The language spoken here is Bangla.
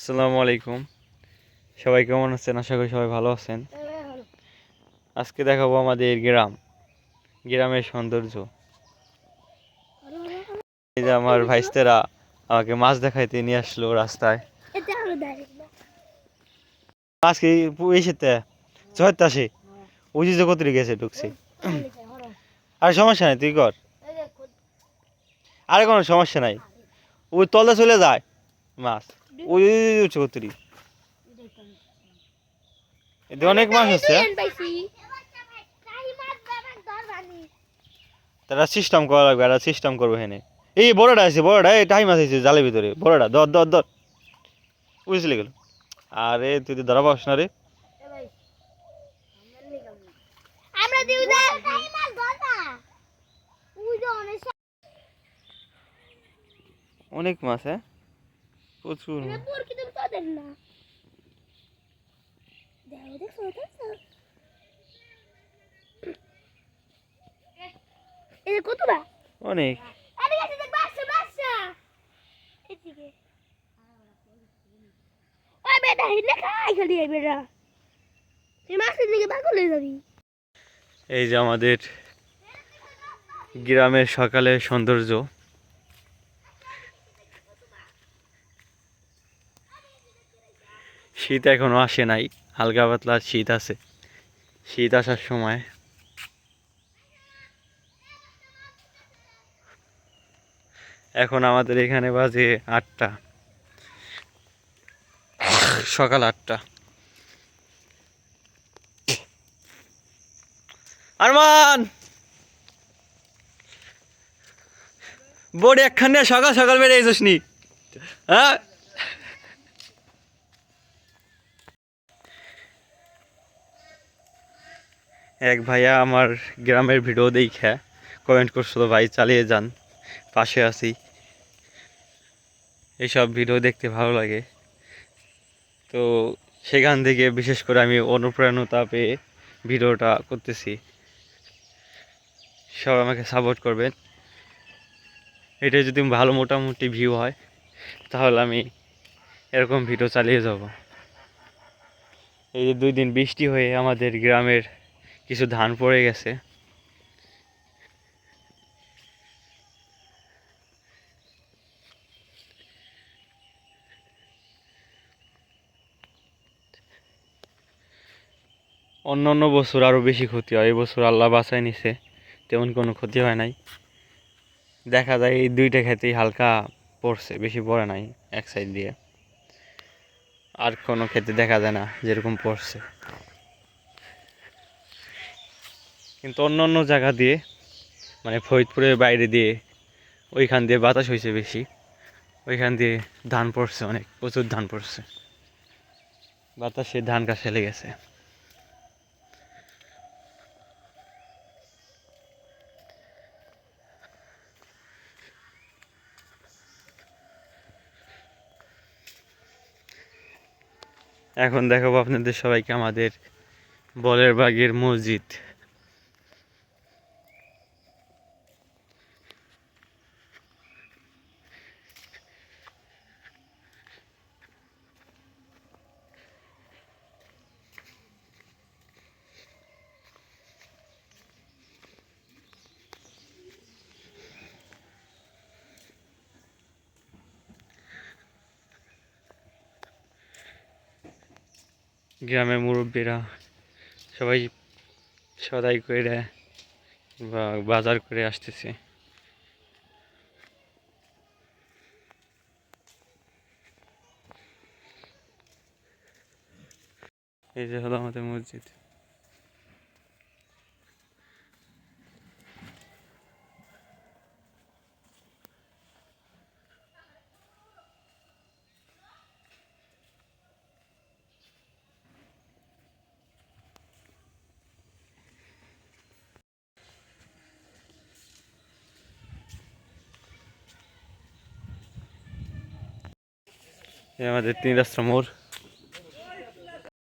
আসসালামু আলাইকুম। সবাই কেমন আছেন? আশা করি সবাই ভালো আছেন। আজকে দেখাবো আমাদের গ্রাম। গ্রামের সৌন্দর্য। এই যে আমার ভাইস্তেরা আমাকে মাছ দেখাইতে নিয়ে আসলো রাস্তায়। মাছ কি এসেতে? চহত্তে আসে ওই যে কত গেছে ঢুকছে। আর সমস্যা নাই তুই কর। আর কোনো সমস্যা নাই। ওই তলে চলে যায়। মাছ। ওই উঠছে কতরি এতে অনেক মাছ হচ্ছে তারা সিস্টেম করা লাগবে একটা সিস্টেম করব হেনে। এই বড়টা আছে বড়টা এই টাইম আছে জালের ভিতরে। বড়টা দর দর দর বুঝলি গেল। আরে তুই তো ধরা পাস না রে। অনেক মাছ হ্যাঁ? প্রচুর। তোদের না। দেখো দেখো দেখো। এই যে কতটা? অনেক। এই আমাদের গ্রামের সকালের সৌন্দর্য। শীত এখনও আসে নাই, হালকা পাতলা শীত আছে। শীত আসার সময় এখন আমাদের এখানে বাজে আটটা। সকাল আটটা। আরমান! বোর্ড একখানে সকাল সকাল বেড়ে বেরিয়েছিস নি? হ্যাঁ? এক ভাইয়া আমার গ্রামের ভিডিও দেখে কমেন্ট করছিল, ভাই, চালিয়ে যান, পাশে আছি। এইসব ভিডিও দেখতে ভালো লাগে। তো সেখান থেকে বিশেষ করে আমি অনুপ্রেরণতা পেয়ে ভিডিওটা করতেছি। সব আমাকে সাপোর্ট করবেন। এটা যদি ভালো মোটামুটি ভিউ হয়, তাহলে আমি এরকম ভিডিও চালিয়ে যাব। এই যে দুই দিন বৃষ্টি হয়ে আমাদের গ্রামের কিছু ধান পড়ে গেছে। অন্য অন্য বছর আরও বেশি ক্ষতি হয়। এবছর আল্লাহ বাঁচায় নিছে, তেমন কোনো ক্ষতি হয় নাই। দেখা যায় এই দুইটা ক্ষেতেই হালকা পড়ছে, বেশি পড়ে নাই এক সাইড দিয়ে। আর কোনো ক্ষেতে দেখা যায় না যেরকম পড়ছে। কিন্তু অন্য অন্য জায়গা দিয়ে মানে ফরিদপুরের বাইরে দিয়ে, ওইখান দিয়ে বাতাস হয়েছে বেশি। ওইখান দিয়ে ধান পড়ছে অনেক, প্রচুর ধান পড়ছে। বাতাসে ধান গাছ ফেলে গেছে। এখন দেখাবো আপনাদের সবাইকে আমাদের বলের বাগের মসজিদ। গ্রামের মুরব্বীরা সবাই সদাই করে বা বাজার করে আসতেছে। এই যে হলো আমাদের মসজিদ। এই আমাদের তিন রাস্তা মোড়।